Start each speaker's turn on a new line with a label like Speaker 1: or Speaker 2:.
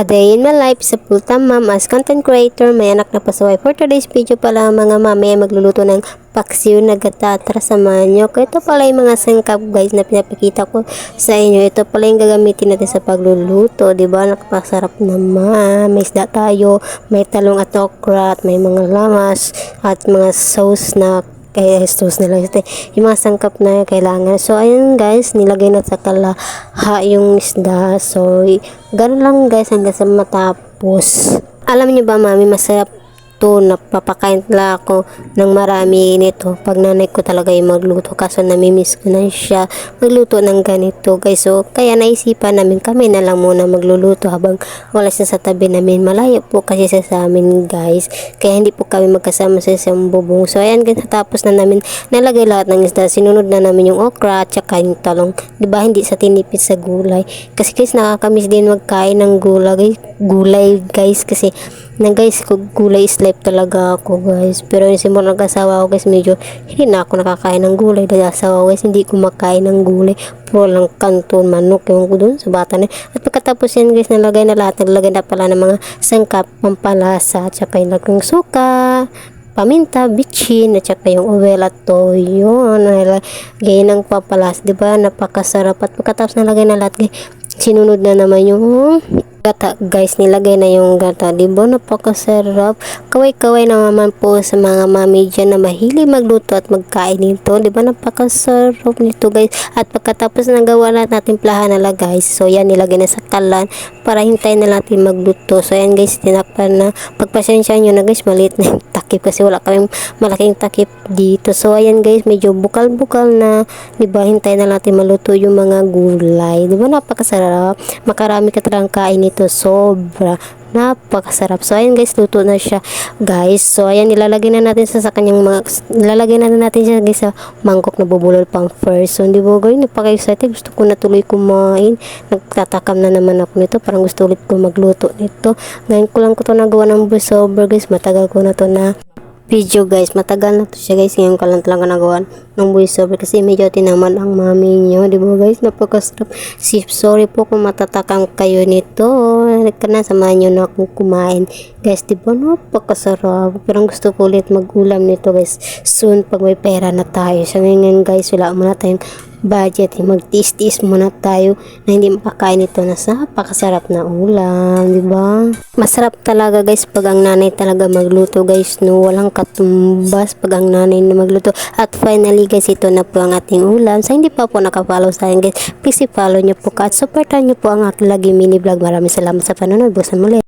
Speaker 1: A day in my life sa full-time mom as content creator, may anak na pasaway. For today's video pala mga mami ay magluluto ng paksiw na gatatra sa manyo. Ito pala yung mga sangkap guys na pinapakita ko sa inyo. Ito pala yung gagamitin natin sa pagluluto. ba Nakapasarap naman. May isda tayo, may talong at okra, at may mga lamas, at mga sauce na kaya sauce nila ito yung mga sangkap na kailangan so ayun guys nilagay na sa kalaha yung isda. So ganun lang guys hanggang sa matapos. Alam niyo ba mami masarap to napapakain talaga ako ng marami nito. Pag nanay ko talaga yung magluto kaso namimiss ko na siya magluto ng ganito guys. So kaya naisipan namin kami na lang muna magluluto habang wala siya sa tabi namin. Malayo po kasi sa amin guys. Kaya hindi po kami magkasama sa isang bubong. So ayan guys natapos na namin nalagay lahat ng isda. Sinunod na namin yung okra at saka yung talong. Ba hindi sa tinipid sa gulay. Kasi guys nakakamiss din magkain ng gulay gulay guys kasi na guys gulay is life talaga ako guys pero yung simula nag-asawa ko guys medyo hindi na ako nakakain ng gulay dahil asawa ko guys hindi kumakain ng gulay puro lang kanton manok yung dun sa bata na at pagkatapos yan guys nalagay na lahat nalagay na pala ng mga sangkap pampalasa at saka yung lagong suka paminta, bitchin, at saka yung uwel at toyo. Nalagay ng pampalas, di ba? Napakasarap. At pagkatapos nalagay na lahat, sinunod na naman yung gata guys nilagay na yung gata di ba? Napakasarap. Kaway-kaway na naman po sa mga mami dyan na mahilig magluto at magkain nito di ba? Napakasarap nito guys. At pagkatapos nagawa na natin plahan nila guys so yan nilagay na sa kalan para hintayin na natin magluto. So yan guys tinakpan na. Pagpasensya nyo na guys maliit na takip kasi wala kaming malaking takip dito. So ayan guys medyo bukal-bukal na. Di ba hintayin na natin maluto yung mga gulay. Di ba napakasarap. Makarami ka talagang kain ito sobra napakasarap. So ayan guys luto na siya guys. So ayan nilalagay na natin sa, sa kanyang mga nilalagay na natin siya guys sa mangkok na bubulol pang first so hindi ba guys napaka-excited. Gusto ko na tuloy kumain. Nagtatakam na naman ako nito. Parang gusto ulit ko magluto nito. Ngayon ko lang ko to nagawa ng voiceover guys. Matagal ko na to na video guys. Matagal na to siya guys. Ngayon ko lang talaga nagawa ng voiceover kasi medyo tinaman ang mami nyo. Ba guys? Napakasarap. Sorry po kung matatakang kayo nito. Ka na samahan nyo na akong kumain. Guys, ba? Napakasarap. Pero gusto ko ulit mag-ulam nito guys. Soon pag may pera na tayo. So ngayon guys, wala muna tayong budget. Eh, Magtiis-tiis muna tayo na hindi makakain ito na sa napakasarap na ulam, di ba? Masarap talaga guys pag ang nanay talaga magluto guys, no? Walang katumbas pag ang nanay na magluto. At finally guys, ito na po ang ating ulam. Sa hindi pa po nakapollow sa akin guys, please follow nyo po ka at supportan nyo po ang aking lagi mini vlog. Maraming salamat sa panonood. Busan muli.